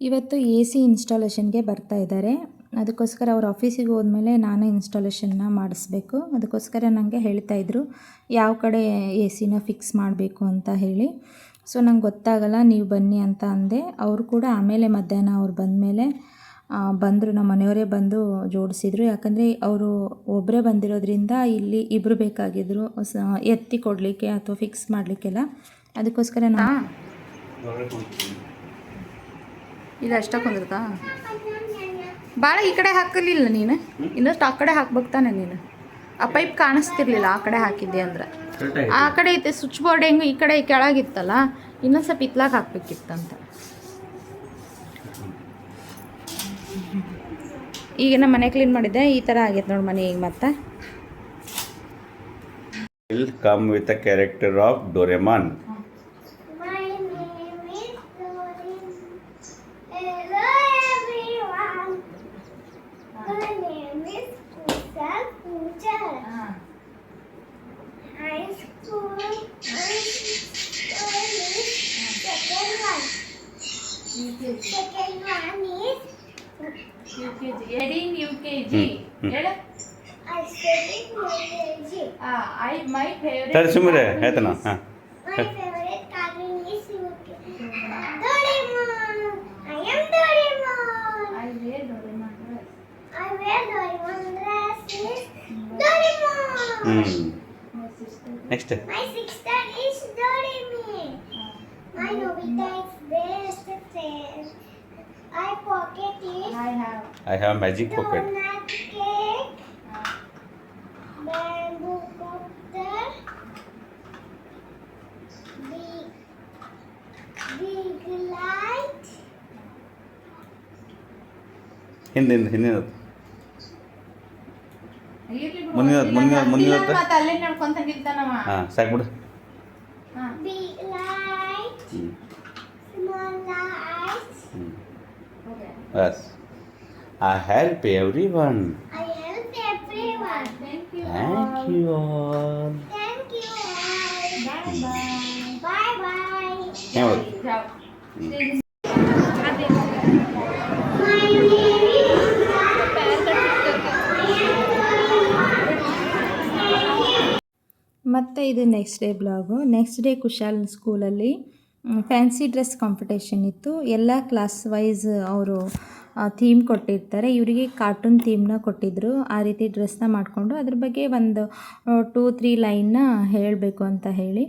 ಇವತ್ತು ಎ ಸಿ ಇನ್ಸ್ಟಾಲೇಷನ್ಗೆ ಬರ್ತಾ ಇದ್ದಾರೆ. ಅದಕ್ಕೋಸ್ಕರ ಅವ್ರ ಆಫೀಸಿಗೆ ಹೋದ್ಮೇಲೆ ನಾನೇ ಇನ್ಸ್ಟಾಲೇಷನ್ನ ಮಾಡಿಸ್ಬೇಕು. ಅದಕ್ಕೋಸ್ಕರ ನನಗೆ ಹೇಳ್ತಾ ಇದ್ರು ಯಾವ ಕಡೆ ಎ ಸಿನ ಫಿಕ್ಸ್ ಮಾಡಬೇಕು ಅಂತ ಹೇಳಿ. ಸೊ ನಂಗೆ ಗೊತ್ತಾಗಲ್ಲ ನೀವು ಬನ್ನಿ ಅಂತ ಅಂದೆ. ಅವರು ಕೂಡ ಆಮೇಲೆ ಮಧ್ಯಾಹ್ನ ಅವ್ರು ಬಂದಮೇಲೆ ಬಂದರು. ನಮ್ಮ ಮನೆಯವರೇ ಬಂದು ಜೋಡಿಸಿದ್ರು. ಯಾಕಂದರೆ ಅವರು ಒಬ್ಬರೇ ಬಂದಿರೋದ್ರಿಂದ ಇಲ್ಲಿ ಇಬ್ಬರು ಬೇಕಾಗಿದ್ದರು ಸ ಎತ್ತಿ ಕೊಡಲಿಕ್ಕೆ ಅಥವಾ ಫಿಕ್ಸ್ ಮಾಡಲಿಕ್ಕೆಲ್ಲ. ಅದಕ್ಕೋಸ್ಕರ ನಾನು ಇದು ಕುಂತ್ಕೊಂಡು. ಭಾಳ ಈ ಕಡೆ ಹಾಕಲಿಲ್ಲ ನೀನು. ಇನ್ನಷ್ಟು ಆ ಕಡೆ ಹಾಕ್ಬೇಕಾನೆ ನೀನು. ಆ ಪೈಪ್ ಕಾಣಿಸ್ತಿರ್ಲಿಲ್ಲ ಆ ಕಡೆ ಹಾಕಿದ್ದೆ ಅಂದ್ರೆ. ಆ ಕಡೆ ಐತೆ ಸ್ವಿಚ್ ಬೋರ್ಡ್ ಹೆಂಗೆ ಈ ಕಡೆ ಕೆಳಗಿತ್ತಲ್ಲ ಇನ್ನೊಂದು ಸ್ವಲ್ಪ ಇತ್ಲಾಗ ಹಾಕ್ಬೇಕಿತ್ತಂತ. ಈಗ ನಮ್ಮ ಮನೆ ಕ್ಲೀನ್ ಮಾಡಿದ್ದೆ ಈ ಥರ ಆಗೈತೆ ನೋಡಿ ಮನೆ ಈಗ ಮತ್ತೆ. Come with character of character my ಸರಿ ಸುಮ್ಮನೆ ಆಯ್ತನ ಹಾಂ My favorite cartoon is UK. ಹಿಂದಿಂದ ಹಿಂದಿನದು ಮುಂದಿನದು, ಮುಂದಿನದು, ಮುಂದಿನದು. ಮತ್ತೆ ಅಲ್ಲೇ ನಡ್ಕೊಂತ ನಿಂತಾನವ ಹಾಂ ಸಾಕು ಬಿಡು ಹಾ. Big light. ಹ್ಞೂ Small light. ಹ್ಞೂ Okay. Bus I help everyone I help everyone. Thank you. Thank you all Thank ಮತ್ತು ಇದು next day blog next day Kushal ಸ್ಕೂಲಲ್ಲಿ ಫ್ಯಾನ್ಸಿ ಡ್ರೆಸ್ ಕಾಂಪಿಟೇಷನ್ ಇತ್ತು. ಎಲ್ಲ ಕ್ಲಾಸ್ ವೈಸ್ ಅವರು ಥೀಮ್ ಕೊಟ್ಟಿರ್ತಾರೆ. ಇವರಿಗೆ ಕಾರ್ಟೂನ್ ಥೀಮ್ನ ಕೊಟ್ಟಿದ್ದರು ಆ ರೀತಿ ಡ್ರೆಸ್ನ ಮಾಡಿಕೊಂಡು ಅದ್ರ ಬಗ್ಗೆ ಒಂದು ಟೂ ತ್ರೀ ಲೈನ್ನ ಹೇಳಬೇಕು ಅಂತ ಹೇಳಿ.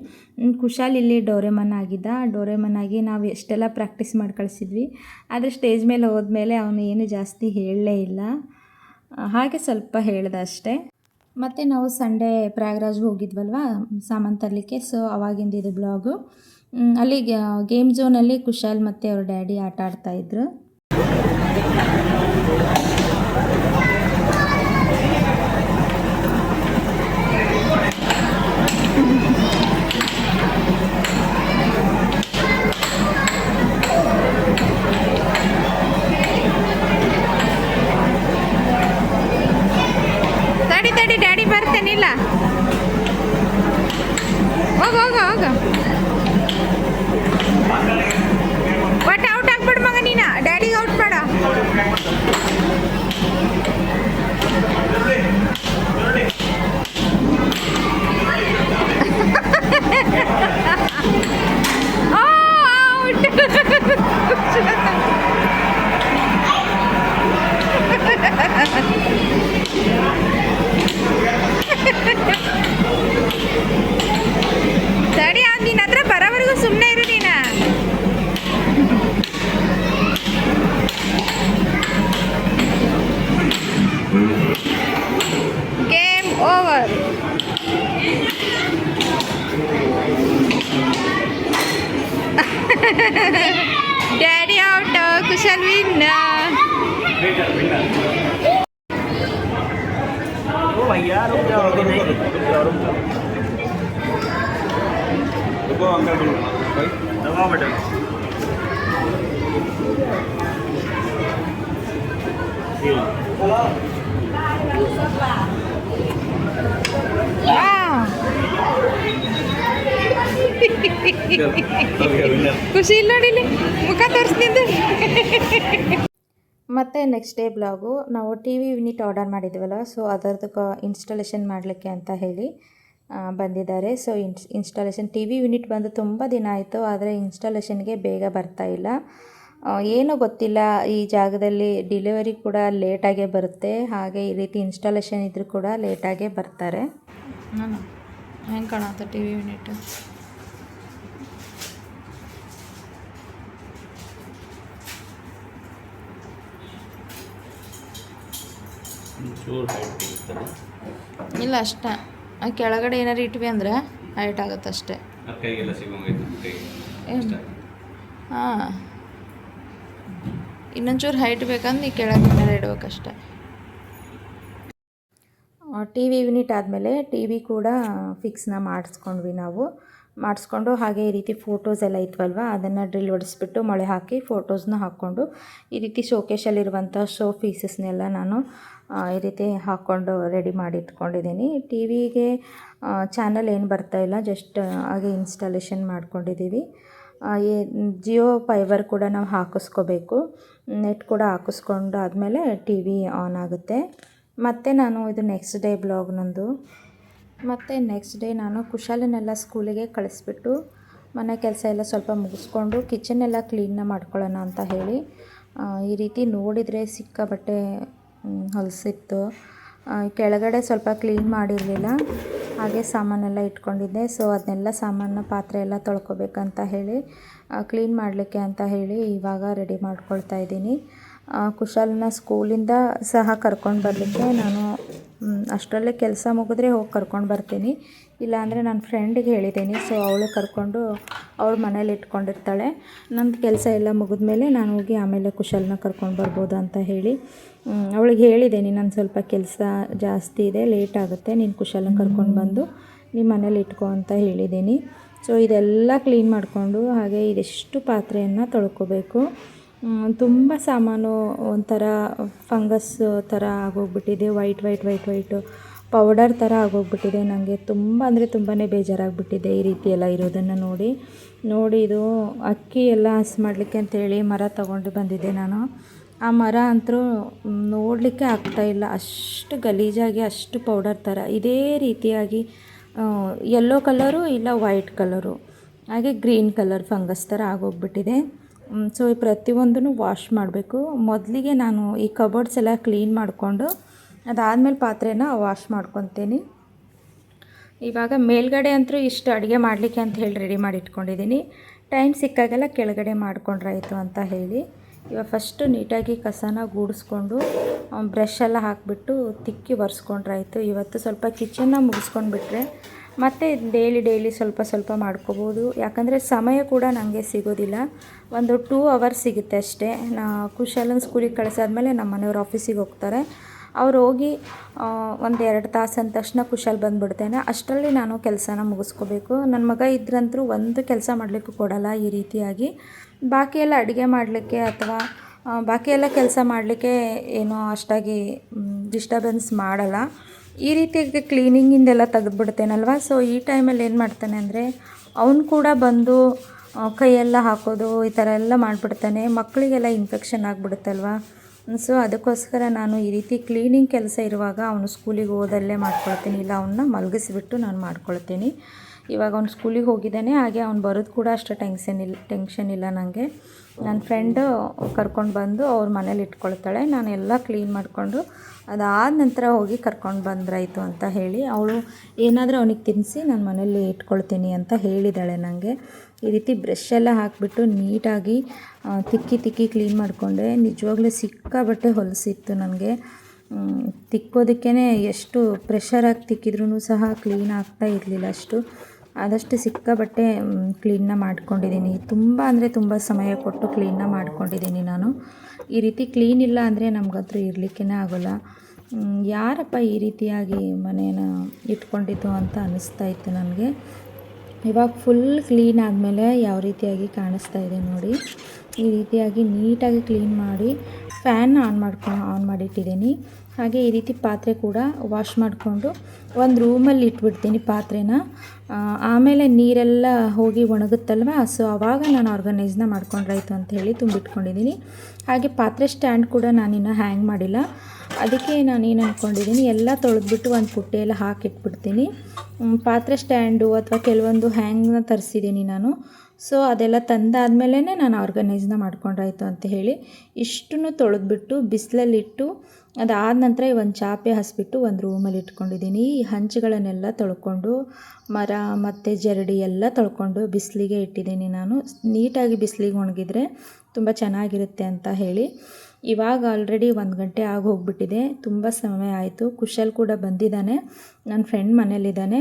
ಕುಶಾಲ್ ಇಲ್ಲಿ ಡೋರೆಮನ್ ಆಗಿದ್ದ. ಡೋರೆಮನ್ ಆಗಿ ನಾವು ಎಷ್ಟೆಲ್ಲ ಪ್ರಾಕ್ಟೀಸ್ ಮಾಡಿ ಕಳಿಸಿದ್ವಿ. ಆದರೆ ಸ್ಟೇಜ್ ಮೇಲೆ ಹೋದ್ಮೇಲೆ ಅವನು ಏನು ಜಾಸ್ತಿ ಹೇಳಲೇ ಇಲ್ಲ. ಹಾಗೆ ಸ್ವಲ್ಪ ಹೇಳ್ದೆ ಅಷ್ಟೇ. ಮತ್ತು ನಾವು ಸಂಡೇ ಪ್ರಯಾಗ್ರಾಜ್ಗೆ ಹೋಗಿದ್ವಲ್ವ? ಸಾಮಾನು ತರಲಿಕ್ಕೆ. ಸೊ ಅವಾಗಿಂದ ಇದು ಬ್ಲಾಗು ಅಲ್ಲಿ ಗೇಮ್ ಝೋನಲ್ಲಿ ಕುಶಾಲ್ ಮತ್ತು ಅವ್ರ ಡ್ಯಾಡಿ ಆಟ ಆಡ್ತಾಯಿದ್ರು ಖುಷಿ ಇಲ್ಲ ನೋಡಿಲಿ ಮುಖ ತೋರಿಸ್ತಿದ್ದೆ. ಮತ್ತು ನೆಕ್ಸ್ಟ್ ಡೇ ಬ್ಲಾಗು ನಾವು ಟಿ ವಿ ಯೂನಿಟ್ ಆರ್ಡರ್ ಮಾಡಿದ್ವಲ್ಲ ಸೊ ಅದರದ್ದು ಇನ್ಸ್ಟಾಲೇಷನ್ ಮಾಡಲಿಕ್ಕೆ ಅಂತ ಹೇಳಿ ಬಂದಿದ್ದಾರೆ. ಸೊ ಇನ್ಸ್ ಇನ್ಸ್ಟಾಲೇಷನ್ ಟಿ ವಿ ಯೂನಿಟ್ ಬಂದು ತುಂಬ ದಿನ ಆಯಿತು ಆದರೆ ಇನ್ಸ್ಟಾಲೇಷನ್ಗೆ ಬೇಗ ಬರ್ತಾ ಇಲ್ಲ. ಆ, ಏನೋ ಗೊತ್ತಿಲ್ಲ. ಈ ಜಾಗದಲ್ಲಿ ಡಿಲಿವರಿ ಕೂಡ ಲೇಟಾಗೇ ಬರುತ್ತೆ. ಹಾಗೆ ಈ ರೀತಿ ಇನ್ಸ್ಟಾಲೇಷನ್ ಇದ್ರೂ ಕೂಡ ಲೇಟಾಗೇ ಬರ್ತಾರೆ. ನಾನು ಹೆಂಗೆ ಕಾಣುತ್ತೆ ಟಿ ವಿ ಯೂನಿಟ್ ಇಲ್ಲ ಅಷ್ಟೇ. ಆ ಕೆಳಗಡೆ ಏನಾರು ಇಟ್ವಿ ಅಂದರೆ ಹೈಟ್ ಆಗುತ್ತೆ ಅಷ್ಟೇ. ಹಾಂ. ಇನ್ನೊಂಚೂರು ಹೈಟ್ ಬೇಕಂದ್ರೆ ಈ ಕೆಳಗೆ ಮೇಲೆ ಇಡಬೇಕಷ್ಟೆ. ಟಿ ವಿ ಯೂನಿಟ್ ಆದಮೇಲೆ ಟಿ ವಿ ಕೂಡ ಫಿಕ್ಸ್ನ ಮಾಡಿಸ್ಕೊಂಡ್ವಿ ನಾವು. ಮಾಡಿಸ್ಕೊಂಡು ಹಾಗೆ ಈ ರೀತಿ ಫೋಟೋಸ್ ಎಲ್ಲ ಇತ್ವಲ್ವ ಅದನ್ನು ಡ್ರಿಲ್ ಹೊಡಿಸ್ಬಿಟ್ಟು ಮೊಳೆ ಹಾಕಿ ಫೋಟೋಸ್ನ ಹಾಕ್ಕೊಂಡು ಈ ರೀತಿ ಶೋಕೇಶಲ್ಲಿರುವಂಥ ಶೋ ಪೀಸಸ್ನೆಲ್ಲ ನಾನು ಈ ರೀತಿ ಹಾಕ್ಕೊಂಡು ರೆಡಿ ಮಾಡಿ ಇಟ್ಕೊಂಡಿದ್ದೀನಿ. ಟಿ ವಿಗೆ ಚಾನಲ್ ಏನು ಬರ್ತಾ ಇಲ್ಲ ಜಸ್ಟ್ ಹಾಗೆ ಇನ್ಸ್ಟಾಲೇಷನ್ ಮಾಡ್ಕೊಂಡಿದ್ದೀವಿ. ಜಿಯೋ ಫೈಬರ್ ಕೂಡ ನಾವು ಹಾಕಿಸ್ಕೋಬೇಕು. ನೆಟ್ ಕೂಡ ಹಾಕಿಸ್ಕೊಂಡು ಆದಮೇಲೆ ಟಿ ವಿ ಆನ್ ಆಗುತ್ತೆ. ಮತ್ತು ನಾನು ಇದು ನೆಕ್ಸ್ಟ್ ಡೇ ಬ್ಲಾಗ್ ನಂದು. ಮತ್ತು ನೆಕ್ಸ್ಟ್ ಡೇ ನಾನು ಕುಶಾಲನೆಲ್ಲ ಸ್ಕೂಲಿಗೆ ಕಳಿಸ್ಬಿಟ್ಟು ಮನೆ ಕೆಲಸ ಎಲ್ಲ ಸ್ವಲ್ಪ ಮುಗಿಸ್ಕೊಂಡು ಕಿಚನ್ನೆಲ್ಲ ಕ್ಲೀನ್ನ ಮಾಡ್ಕೊಳ್ಳೋಣ ಅಂತ ಹೇಳಿ ಈ ರೀತಿ ನೋಡಿದರೆ ಸಿಕ್ಕ ಬಟ್ಟೆ ಹೊಲಿಸಿತ್ತು ಕೆಳಗಡೆ ಸ್ವಲ್ಪ ಕ್ಲೀನ್ ಮಾಡಿರಲಿಲ್ಲ. ಹಾಗೆ ಸಾಮಾನೆಲ್ಲ ಇಟ್ಕೊಂಡಿದ್ದೆ. ಸೊ ಅದನ್ನೆಲ್ಲ ಸಾಮಾನು ಪಾತ್ರೆ ಎಲ್ಲ ತೊಳ್ಕೊಬೇಕಂತ ಹೇಳಿ ಕ್ಲೀನ್ ಮಾಡಲಿಕ್ಕೆ ಅಂತ ಹೇಳಿ ಇವಾಗ ರೆಡಿ ಮಾಡ್ಕೊಳ್ತಾ ಇದ್ದೀನಿ. ಕುಶಾಲನ ಸ್ಕೂಲಿಂದ ಸಹ ಕರ್ಕೊಂಡು ಬರಲಿಕ್ಕೆ ನಾನು ಅಷ್ಟರಲ್ಲೇ ಕೆಲಸ ಮುಗಿದ್ರೆ ಹೋಗಿ ಕರ್ಕೊಂಡು ಬರ್ತೀನಿ. ಇಲ್ಲಾಂದರೆ ನನ್ನ ಫ್ರೆಂಡಿಗೆ ಹೇಳಿದ್ದೀನಿ. ಸೊ ಅವಳು ಕರ್ಕೊಂಡು ಅವಳು ಮನೇಲಿ ಇಟ್ಕೊಂಡಿರ್ತಾಳೆ. ನಂದು ಕೆಲಸ ಎಲ್ಲ ಮುಗಿದ್ಮೇಲೆ ನಾನು ಹೋಗಿ ಆಮೇಲೆ ಕುಶಾಲನ ಕರ್ಕೊಂಡು ಬರ್ಬೋದು ಅಂತ ಹೇಳಿ ಅವಳಿಗೆ ಹೇಳಿದ್ದೀನಿ. ನಾನು ಸ್ವಲ್ಪ ಕೆಲಸ ಜಾಸ್ತಿ ಇದೆ ಲೇಟ್ ಆಗುತ್ತೆ. ನೀನು ಕುಶಾಲನ ಕರ್ಕೊಂಡು ಬಂದು ನಿಮ್ಮ ಮನೇಲಿ ಇಟ್ಕೋ ಅಂತ ಹೇಳಿದ್ದೀನಿ. ಸೊ ಇದೆಲ್ಲ ಕ್ಲೀನ್ ಮಾಡಿಕೊಂಡು ಹಾಗೆ ಇದೆಷ್ಟು ಪಾತ್ರೆಯನ್ನು ತೊಳ್ಕೊಬೇಕು. ತುಂಬ ಸಾಮಾನು ಒಂಥರ ಫಂಗಸ್ ಥರ ಆಗೋಗ್ಬಿಟ್ಟಿದೆ white white white white powder ಥರ ಆಗೋಗ್ಬಿಟ್ಟಿದೆ. ನನಗೆ ತುಂಬ ಅಂದರೆ ತುಂಬಾ ಬೇಜಾರಾಗ್ಬಿಟ್ಟಿದೆ ಈ ರೀತಿ ಎಲ್ಲ ಇರೋದನ್ನು ನೋಡಿ. ನೋಡಿ ಇದು ಅಕ್ಕಿ ಎಲ್ಲ ಹಸಿ ಮಾಡಲಿಕ್ಕೆ ಅಂತೇಳಿ ಮರ ತಗೊಂಡು ಬಂದಿದ್ದೆ ನಾನು. ಆ ಮರ ಅಂತೂ ನೋಡಲಿಕ್ಕೆ ಆಗ್ತಾಯಿಲ್ಲ ಅಷ್ಟು ಗಲೀಜಾಗಿ ಅಷ್ಟು ಪೌಡರ್ ಥರ ಇದೇ ರೀತಿಯಾಗಿ ಯೆಲ್ಲೋ ಕಲರು ಇಲ್ಲ ವೈಟ್ ಕಲರು ಹಾಗೆ ಗ್ರೀನ್ ಕಲರ್ ಫಂಗಸ್ ಥರ ಆಗೋಗ್ಬಿಟ್ಟಿದೆ. ಸೊ ಈ ಪ್ರತಿಯೊಂದನ್ನು ವಾಶ್ ಮಾಡಬೇಕು. ಮೊದಲಿಗೆ ನಾನು ಈ ಕಬೋರ್ಡ್ಸ್ ಎಲ್ಲ ಕ್ಲೀನ್ ಮಾಡಿಕೊಂಡು ಅದಾದಮೇಲೆ ಪಾತ್ರೆನ ವಾಶ್ ಮಾಡ್ಕೊತೀನಿ. ಇವಾಗ ಮೇಲ್ಗಡೆ ಅಂತೂ ಇಷ್ಟು ಅಡುಗೆ ಮಾಡಲಿಕ್ಕೆ ಅಂತ ಹೇಳಿ ರೆಡಿ ಮಾಡಿ ಇಟ್ಕೊಂಡಿದ್ದೀನಿ ಟೈಮ್ ಸಿಕ್ಕಾಗೆಲ್ಲ ಕೆಳಗಡೆ ಮಾಡ್ಕೊಂಡ್ರಾಯಿತು ಅಂತ ಹೇಳಿ. ಇವಾಗ ಫಸ್ಟು ನೀಟಾಗಿ ಕಸನ ಗೂಡಿಸ್ಕೊಂಡು ಬ್ರಷ್ ಎಲ್ಲ ಹಾಕಿಬಿಟ್ಟು ತಿಕ್ಕಿ ಒರೆಸ್ಕೊಂಡ್ರಾಯ್ತು. ಇವತ್ತು ಸ್ವಲ್ಪ ಕಿಚನ್ನ ಮುಗಿಸ್ಕೊಂಡ್ಬಿಟ್ರೆ ಮತ್ತು ಡೈಲಿ ಡೈಲಿ ಸ್ವಲ್ಪ ಸ್ವಲ್ಪ ಮಾಡ್ಕೋಬೋದು. ಯಾಕಂದರೆ ಸಮಯ ಕೂಡ ನನಗೆ ಸಿಗೋದಿಲ್ಲ. ಒಂದು ಟೂ ಅವರ್ಸ್ ಸಿಗುತ್ತೆ ಅಷ್ಟೇ. ನಾ ಕುಶಾಲನ್ ಸ್ಕೂಲಿಗೆ ಕಳಿಸಾದ್ಮೇಲೆ ನಮ್ಮ ಮನೆಯವ್ರು ಆಫೀಸಿಗೆ ಹೋಗ್ತಾರೆ. ಅವ್ರು ಹೋಗಿ ಒಂದು ಎರಡು ತಾಸು ಅಂದ ತಕ್ಷಣ ಕುಶಲ್ ಬಂದುಬಿಡ್ತೇನೆ. ಅಷ್ಟರಲ್ಲಿ ನಾನು ಕೆಲಸನ ಮುಗಿಸ್ಕೋಬೇಕು. ನನ್ನ ಮಗ ಇದ್ರಂತರೂ ಒಂದು ಕೆಲಸ ಮಾಡಲಿಕ್ಕೂ ಕೊಡಲ್ಲ ಈ ರೀತಿಯಾಗಿ. ಬಾಕಿ ಎಲ್ಲ ಅಡುಗೆ ಮಾಡಲಿಕ್ಕೆ ಅಥವಾ ಬಾಕಿ ಎಲ್ಲ ಕೆಲಸ ಮಾಡಲಿಕ್ಕೆ ಏನೋ ಅಷ್ಟಾಗಿ ಡಿಸ್ಟರ್ಬೆನ್ಸ್ ಮಾಡಲ್ಲ. ಈ ರೀತಿಯಾಗಿ ಕ್ಲೀನಿಂಗಿಂದೆಲ್ಲ ತೆಗೆದುಬಿಡ್ತೇನಲ್ವ? ಸೊ ಈ ಟೈಮಲ್ಲಿ ಏನು ಮಾಡ್ತಾನೆ ಅಂದರೆ, ಅವನು ಕೂಡ ಬಂದು ಕೈಯೆಲ್ಲ ಹಾಕೋದು, ಈ ಥರ ಎಲ್ಲ ಮಾಡಿಬಿಡ್ತಾನೆ. ಮಕ್ಕಳಿಗೆಲ್ಲ ಇನ್ಫೆಕ್ಷನ್ ಆಗಿಬಿಡುತ್ತಲ್ವ? ಸೊ ಅದಕ್ಕೋಸ್ಕರ ನಾನು ಈ ರೀತಿ ಕ್ಲೀನಿಂಗ್ ಕೆಲಸ ಇರುವಾಗ ಅವನು ಸ್ಕೂಲಿಗೆ ಹೋದಲ್ಲೇ ಮಾಡ್ಕೊಳ್ತೀನಿ, ಇಲ್ಲ ಅವನ್ನ ಮಲಗಿಸ್ಬಿಟ್ಟು ನಾನು ಮಾಡ್ಕೊಳ್ತೀನಿ. ಇವಾಗ ಅವ್ನು ಸ್ಕೂಲಿಗೆ ಹೋಗಿದ್ದಾನೆ, ಹಾಗೆ ಅವ್ನು ಬರೋದು ಕೂಡ ಅಷ್ಟು ಟೆನ್ಷನ್ ಇಲ್ಲ ಟೆನ್ಷನ್ ಇಲ್ಲ ನನಗೆ ನನ್ನ ಫ್ರೆಂಡು ಕರ್ಕೊಂಡು ಬಂದು ಅವ್ರ ಮನೇಲಿ ಇಟ್ಕೊಳ್ತಾಳೆ, ನಾನು ಎಲ್ಲ ಕ್ಲೀನ್ ಮಾಡಿಕೊಂಡು ಅದಾದ ನಂತರ ಹೋಗಿ ಕರ್ಕೊಂಡು ಬಂದ್ರಾಯಿತು ಅಂತ ಹೇಳಿ ಅವಳು ಏನಾದರೂ ಅವನಿಗೆ ತಿನ್ನಿಸಿ ನಾನು ಮನೇಲಿ ಇಟ್ಕೊಳ್ತೀನಿ ಅಂತ ಹೇಳಿದ್ದಾಳೆ ನನಗೆ ಈ ರೀತಿ ಬ್ರಷ್ ಎಲ್ಲ ಹಾಕಿಬಿಟ್ಟು ನೀಟಾಗಿ ತಿಕ್ಕಿ ತಿಕ್ಕಿ ಕ್ಲೀನ್ ಮಾಡಿಕೊಂಡೆ. ನಿಜವಾಗ್ಲೂ ಸಿಕ್ಕಾಬಟ್ಟೆ ಹೊಲಸಿತ್ತು ನನಗೆ ತಿಕ್ಕೋದಕ್ಕೇ ಎಷ್ಟು ಪ್ರೆಷರಾಗಿ ತಿಕ್ಕಿದ್ರೂ ಸಹ ಕ್ಲೀನ್ ಆಗ್ತಾ ಇರಲಿಲ್ಲ ಅಷ್ಟು. ಆದಷ್ಟು ಸಿಕ್ಕಾಬಟ್ಟೆ ಕ್ಲೀನ್ನ ಮಾಡ್ಕೊಂಡಿದ್ದೀನಿ. ತುಂಬ ಅಂದರೆ ತುಂಬ ಸಮಯ ಕೊಟ್ಟು ಕ್ಲೀನ್ನ ಮಾಡ್ಕೊಂಡಿದ್ದೀನಿ ನಾನು. ಈ ರೀತಿ ಕ್ಲೀನ್ ಇಲ್ಲ ಅಂದರೆ ನಮಗತ್ರ ಇರಲಿಕ್ಕೇ ಆಗೋಲ್ಲ. ಯಾರಪ್ಪ ಈ ರೀತಿಯಾಗಿ ಮನೇನ ಇಟ್ಕೊಂಡಿತ್ತು ಅಂತ ಅನ್ನಿಸ್ತಾ ಇತ್ತು ನನಗೆ. ಇವಾಗ ಫುಲ್ ಕ್ಲೀನ್ ಆದಮೇಲೆ ಯಾವ ರೀತಿಯಾಗಿ ಕಾಣಿಸ್ತಾ ಇದೆ ನೋಡಿ. ಈ ರೀತಿಯಾಗಿ ನೀಟಾಗಿ ಕ್ಲೀನ್ ಮಾಡಿ ಫ್ಯಾನ್ ಆನ್ ಮಾಡ್ಕೊ ಆನ್ ಮಾಡಿಟ್ಟಿದ್ದೀನಿ. ಹಾಗೆ ಈ ರೀತಿ ಪಾತ್ರೆ ಕೂಡ ವಾಶ್ ಮಾಡಿಕೊಂಡು ಒಂದು ರೂಮಲ್ಲಿ ಇಟ್ಬಿಡ್ತೀನಿ ಪಾತ್ರೆನ. ಆಮೇಲೆ ನೀರೆಲ್ಲ ಹೋಗಿ ಒಣಗುತ್ತಲ್ವ? ಸೊ ಆವಾಗ ನಾನು ಆರ್ಗನೈಸ್ನ ಮಾಡ್ಕೊಂಡ್ರಾಯ್ತು ಅಂತ ಹೇಳಿ ತುಂಬಿಟ್ಕೊಂಡಿದ್ದೀನಿ ಹಾಗೆ ಪಾತ್ರೆ ಸ್ಟ್ಯಾಂಡ್ ಕೂಡ ನಾನಿನ್ನು ಹ್ಯಾಂಗ್ ಮಾಡಿಲ್ಲ. ಅದಕ್ಕೆ ನಾನು ಏನು ಅಂದ್ಕೊಂಡಿದ್ದೀನಿ ಎಲ್ಲ ತೊಳೆದ್ಬಿಟ್ಟು ಒಂದು ಪುಟ್ಟೆಯೆಲ್ಲ ಹಾಕಿಟ್ಬಿಡ್ತೀನಿ. ಪಾತ್ರೆ ಸ್ಟ್ಯಾಂಡು ಅಥವಾ ಕೆಲವೊಂದು ಹ್ಯಾಂಗ್ನ ತರಿಸಿದ್ದೀನಿ ನಾನು. ಸೊ ಅದೆಲ್ಲ ತಂದಾದ್ಮೇಲೇ ನಾನು ಆರ್ಗನೈಸ್ನ ಮಾಡ್ಕೊಂಡ್ರಾಯ್ತು ಅಂತ ಹೇಳಿ ಇಷ್ಟನ್ನು ತೊಳೆದ್ಬಿಟ್ಟು, ಬಿಸಿಲಲ್ಲಿಟ್ಟು ಅದಾದ ನಂತರ ಈ ಒಂದು ಚಾಪೆ ಹಸಿಬಿಟ್ಟು ಒಂದು ರೂಮಲ್ಲಿ ಇಟ್ಕೊಂಡಿದ್ದೀನಿ. ಈ ಹಂಚುಗಳನ್ನೆಲ್ಲ ತೊಳ್ಕೊಂಡು ಮರ ಮತ್ತು ಜರಡಿ ಎಲ್ಲ ತೊಳ್ಕೊಂಡು ಬಿಸಿಲಿಗೆ ಇಟ್ಟಿದ್ದೀನಿ ನಾನು. ನೀಟಾಗಿ ಬಿಸಿಲಿಗೆ ಒಣಗಿದ್ರೆ ತುಂಬ ಚೆನ್ನಾಗಿರುತ್ತೆ ಅಂತ ಹೇಳಿ. ಇವಾಗ ಆಲ್ರೆಡಿ ಒಂದು ಗಂಟೆ ಆಗಿ ಹೋಗ್ಬಿಟ್ಟಿದೆ. ತುಂಬ ಸಮಯ ಆಯಿತು. ಕುಶಲ್ ಕೂಡ ಬಂದಿದ್ದಾನೆ. ನನ್ನ ಫ್ರೆಂಡ್ ಮನೇಲಿದ್ದಾನೆ.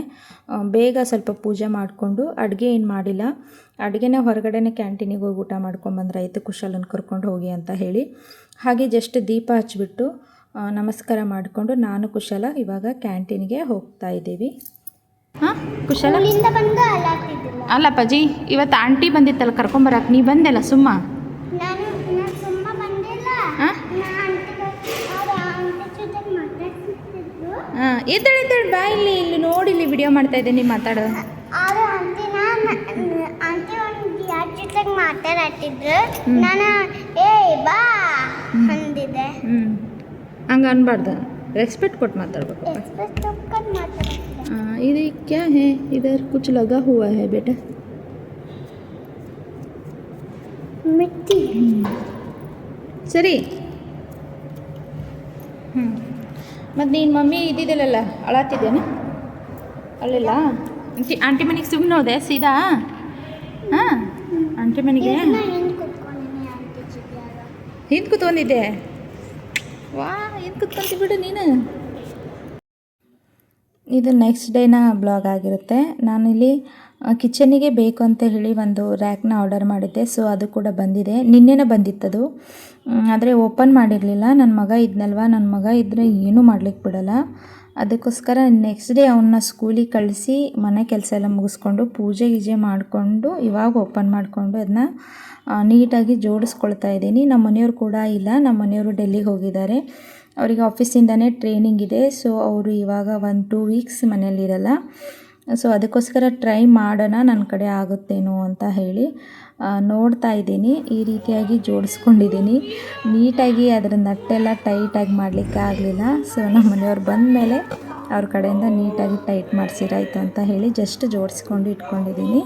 ಬೇಗ ಸ್ವಲ್ಪ ಪೂಜೆ ಮಾಡಿಕೊಂಡು ಅಡುಗೆ ಏನು ಮಾಡಿಲ್ಲ. ಅಡುಗೆನೇ ಹೊರಗಡೆನೇ ಕ್ಯಾಂಟೀನಿಗೆ ಹೋಗಿ ಊಟ ಮಾಡ್ಕೊಂಬಂದ್ರಾಯ್ತು ಕುಶಲನ್ನು ಕರ್ಕೊಂಡು ಹೋಗಿ ಅಂತ ಹೇಳಿ. ಹಾಗೆ ಜಸ್ಟ್ ದೀಪ ಹಚ್ಬಿಟ್ಟು ಆ, ನಮಸ್ಕಾರ ಮಾಡಿಕೊಂಡು ನಾನು ಕುಶಲ ಇವಾಗ ಕ್ಯಾಂಟೀನ್ಗೆ ಹೋಗ್ತಾ ಇದ್ದೀವಿ. ಹಾಂ ಕುಶಲ? ಅಲ್ಲ ಪಜಿ ಇವತ್ತು ಆಂಟಿ ಬಂದಿತ್ತಲ್ಲ ಕರ್ಕೊಂಬರಕ್ಕೆ ನೀ ಬಂದೆಲ್ಲ ಸುಮ್ಮ? ನಾನು ನಾನು ಸುಮ್ಮ ಬಂದಿಲ್ಲ. ಹಾಂ? ಮಾತಾಡ್ತಿದ್ರು. ಎದ್ದೇಳು ಎದ್ದೇಳು ಬಾ ಇಲ್ಲಿ ಇಲ್ಲಿ ನೋಡಿ ಇಲ್ಲಿ ವಿಡಿಯೋ ಮಾಡ್ತಾ ಇದ್ದೀನಿ ಮಾತಾಡು. ಯಾರ ಜೊತೆಗೆ ಮಾತಾಡತ್ತಿದ್ರು ನಾನು ಏ ಬಾ ಅಂದಿದ್ದೆ. ಹ್ಞೂ ಹಂಗೆ ಅನ್ಬಾರ್ದು. ರೆಸ್ಪೆಕ್ಟ್ ಕೊಟ್ಟು ಮಾತಾಡ್ಬೇಕು ಇದು ಕ್ಯಾ ಹೇ? ಇದರ್ ಕುಚ್ ಲಗಾ ಹೂವ ಹೇ ಬೇಟ? ಮಿಟ್ಟಿ. ಸರಿ. ಹ್ಞೂ ಮತ್ತು ನೀನು ಮಮ್ಮಿ ಇದ್ದಿದ್ದಿಲ್ಲಲ್ಲ ಅಳತ್ತಿದ್ದೇನೆ ಅಲ್ಲಿಲ್ಲ? ಆಂಟಿ ಆಂಟಿ ಮನೆಗೆ ಸುಮ್ಮನೆ ಹೋದೆ ಸೀದಾ? ಹಾಂ? ಆಂಟಿ ಮನೆಗೆ? ಹಿಂದೆ ಕೂತ್ಕೊಂಡಿದ್ದೆ? ವಾ. ಹಿಂದೆ ಕುತ್ಕೊಂತಿ ಬಿಡು ನೀನು? ಇದು ನೆಕ್ಸ್ಟ್ ಡೇನ ಬ್ಲಾಗ್ ಆಗಿರುತ್ತೆ. ನಾನಿಲ್ಲಿ ಕಿಚನಿಗೆ ಬೇಕು ಅಂತ ಹೇಳಿ ಒಂದು ರ್ಯಾಕ್ನ ಆರ್ಡರ್ ಮಾಡಿದ್ದೆ. ಸೊ ಅದು ಕೂಡ ಬಂದಿದೆ. ನಿನ್ನೆನೇ ಬಂದಿತ್ತದು. ಆದರೆ ಓಪನ್ ಮಾಡಿರಲಿಲ್ಲ. ನನ್ನ ಮಗ ಇದ್ನಲ್ವ? ನನ್ನ ಮಗ ಇದ್ದರೆ ಏನೂ ಮಾಡ್ಲಿಕ್ಕೆ ಬಿಡಲ್ಲ. ಅದಕ್ಕೋಸ್ಕರ ನೆಕ್ಸ್ಟ್ ಡೇ ಅವನ್ನ ಸ್ಕೂಲಿಗೆ ಕಳಿಸಿ ಮನೆ ಕೆಲಸ ಎಲ್ಲ ಮುಗಿಸ್ಕೊಂಡು ಪೂಜೆ ಗೀಜೆ ಮಾಡಿಕೊಂಡು ಇವಾಗ ಓಪನ್ ಮಾಡಿಕೊಂಡು ಅದನ್ನ ನೀಟಾಗಿ ಜೋಡಿಸ್ಕೊಳ್ತಾ ಇದ್ದೀನಿ. ನಮ್ಮ ಮನೆಯವರು ಕೂಡ ಇಲ್ಲ. ನಮ್ಮ ಮನೆಯವರು ಡೆಲ್ಲಿಗೆ ಹೋಗಿದ್ದಾರೆ. ಅವರಿಗೆ ಆಫೀಸಿಂದನೇ ಟ್ರೈನಿಂಗ್ ಇದೆ. ಸೊ ಅವರು ಇವಾಗ ಒಂದು ಟೂ ವೀಕ್ಸ್ ಮನೆಯಲ್ಲಿರಲ್ಲ ಸೊ ಅದಕ್ಕೋಸ್ಕರ ಟ್ರೈ ಮಾಡೋಣ. ನನ್ನ ಕಡೆ ಆಗುತ್ತೇನೋ ಅಂತ ಹೇಳಿ ನೋಡ್ತಾ ಇದ್ದೀನಿ. ಈ ರೀತಿಯಾಗಿ ಜೋಡಿಸ್ಕೊಂಡಿದ್ದೀನಿ. ನೀಟಾಗಿ ಅದರ ನಟ್ಟೆಲ್ಲ ಟೈಟಾಗಿ ಮಾಡಲಿಕ್ಕೆ ಆಗಲಿಲ್ಲ. ಸೊ ನಮ್ಮ ಮನೆಯವ್ರು ಬಂದ ಮೇಲೆ ಅವ್ರ ಕಡೆಯಿಂದ ನೀಟಾಗಿ ಟೈಟ್ ಮಾಡಿಸಿರಾಯ್ತು ಅಂತ ಹೇಳಿ ಜಸ್ಟ್ ಜೋಡಿಸ್ಕೊಂಡು ಇಟ್ಕೊಂಡಿದ್ದೀನಿ.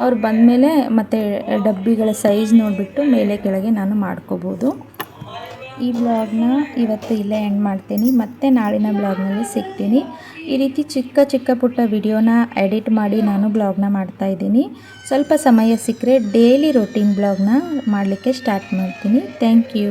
ಅವ್ರು ಬಂದಮೇಲೆ ಮತ್ತು ಡಬ್ಬಿಗಳ ಸೈಜ್ ನೋಡಿಬಿಟ್ಟು ಮೇಲೆ ಕೆಳಗೆ ನಾನು ಮಾಡ್ಕೋಬೋದು. ಈ ಬ್ಲಾಗ್ನ ಇವತ್ತು ಇಲ್ಲೇ ಎಂಡ್ ಮಾಡ್ತೀನಿ. ಮತ್ತೆ ನಾಳಿನ ಬ್ಲಾಗ್ನಲ್ಲಿ ಸಿಗ್ತೀನಿ. ಈ ರೀತಿ ಚಿಕ್ಕ ಚಿಕ್ಕ ಪುಟ್ಟ ವಿಡಿಯೋನ ಎಡಿಟ್ ಮಾಡಿ ನಾನು ಬ್ಲಾಗ್ನ ಮಾಡ್ತಾ ಇದ್ದೀನಿ. ಸ್ವಲ್ಪ ಸಮಯ ಸಿಕ್ಕರೆ ಡೈಲಿ ರೊಟೀನ್ ಬ್ಲಾಗ್ನ ಮಾಡಲಿಕ್ಕೆ ಸ್ಟಾರ್ಟ್ ಮಾಡ್ತೀನಿ. Thank you.